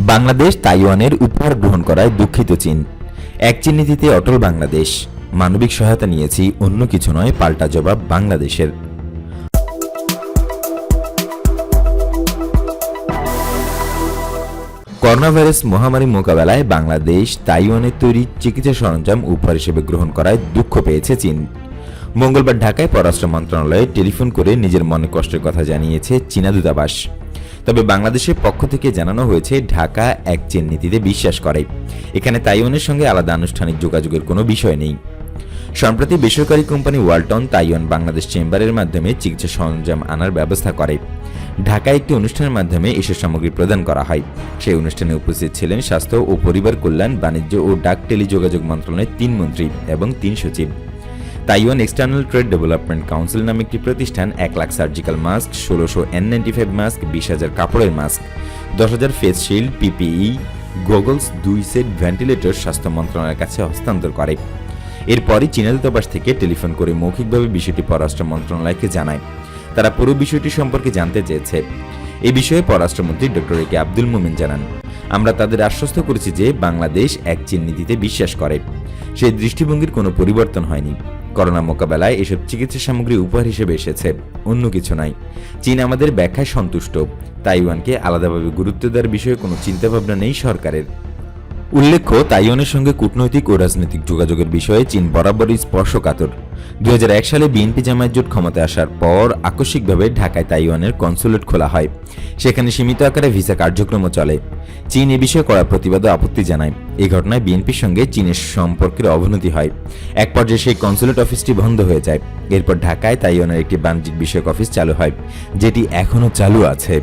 বাংলাদেশ তাইওয়ানের উপহার গ্রহণ করায় দুঃখিত চীন। এক চীন নীতিতে অটল বাংলাদেশ। মানবিক সহায়তা নিয়েছি, অন্য কিছু নয়, পাল্টা জবাব বাংলাদেশের। করোনা ভাইরাস মহামারী মোকাবেলায় বাংলাদেশ তাইওয়ানের তৈরি চিকিৎসা সরঞ্জাম উপহার হিসেবে গ্রহণ করায় দুঃখ পেয়েছে চীন। মঙ্গলবার ঢাকায় পররাষ্ট্র মন্ত্রণালয়ে টেলিফোন করে নিজের মনে কষ্টের কথা জানিয়েছে চীনা দূতাবাস। তবে বাংলাদেশের পক্ষ থেকে জানানো হয়েছে, ঢাকা এক চীন নীতিতে বিশ্বাস করে। এখানে তাইওয়ানের সঙ্গে আলাদা আনুষ্ঠানিক যোগাযোগের কোনো বিষয় নেই। সম্প্রতি বেসরকারি কোম্পানি ওয়ালটন তাইওয়ান বাংলাদেশ চেম্বারের মাধ্যমে চিকিৎসা সরঞ্জাম আনার ব্যবস্থা করে। ঢাকায় একটি অনুষ্ঠানের মাধ্যমে এসব সামগ্রী প্রদান করা হয়। সেই অনুষ্ঠানে উপস্থিত ছিলেন স্বাস্থ্য ও পরিবার কল্যাণ, বাণিজ্য ও ডাক টেলিযোগাযোগ মন্ত্রণালয়ের তিন মন্ত্রী এবং তিন সচিব। Taiwan external trade development council নামে একটি প্রতিষ্ঠান, এক লাখ সার্জিক্যাল মাস্ক ষোলোশো এন নাইনটি ফাইভ মাস্ক বিশ হাজার কাপড়ের মাস্ক দশ হাজার ফেস শিল্ড পিপিই গোগলস দুই সেট ভেন্টিলেটর স্বাস্থ্য মন্ত্রণালয়ের কাছে হস্তান্তর করে। এরপরই চীনা দূতাবাস থেকে টেলিফোন করে মৌখিকভাবে বিষয়টি পররাষ্ট্র মন্ত্রণালয়কে জানায়। তারা পুরো বিষয়টি সম্পর্কে জানতে চেয়েছে। এ বিষয়ে পররাষ্ট্রমন্ত্রী ডক্টর এ কে আব্দুল মোমেন জানান, আমরা তাদের আশ্বস্ত করেছি যে বাংলাদেশ এক চীন নীতিতে বিশ্বাস করে। সেই দৃষ্টিভঙ্গির কোনো পরিবর্তন হয়নি। করোনা মোকাবেলায় এসব চিকিৎসা সামগ্রী উপহার হিসেবে এসেছে। অন্য কিছু নাই। চীন আমাদের ব্যাখ্যায় সন্তুষ্ট। তাইওয়ানকে আলাদাভাবে গুরুত্ব দেওয়ার বিষয়ে কোনো চিন্তাভাবনা নেই সরকারের। উল্লেখ্য, তাইওয়ানের সঙ্গে কূটনৈতিক ও রাজনৈতিক যোগাযোগের বিষয়ে চীন বরাবরই স্পর্শকাতর দুই সালে বিএনপি জামায়াত জোট ক্ষমতায় আসার পর আকস্মিকভাবে ঢাকায় তাইওয়ানের কনসুলেট খোলা হয়। সেখানে সীমিত আকারে ভিসা কার্যক্রমও চলে। চীন এ বিষয়ে করা প্রতিবাদ আপত্তি জানায়। এই ঘটনায় বিএনপির সঙ্গে চীনের সম্পর্কের অবনতি হয়। এক পর্যায়ে সেই কনসুলেট অফিসটি বন্ধ হয়ে যায়। এরপর ঢাকায় তাইওয়ানের একটি বাণিজ্যিক বিষয়ক অফিস চালু হয়, যেটি এখনও চালু আছে।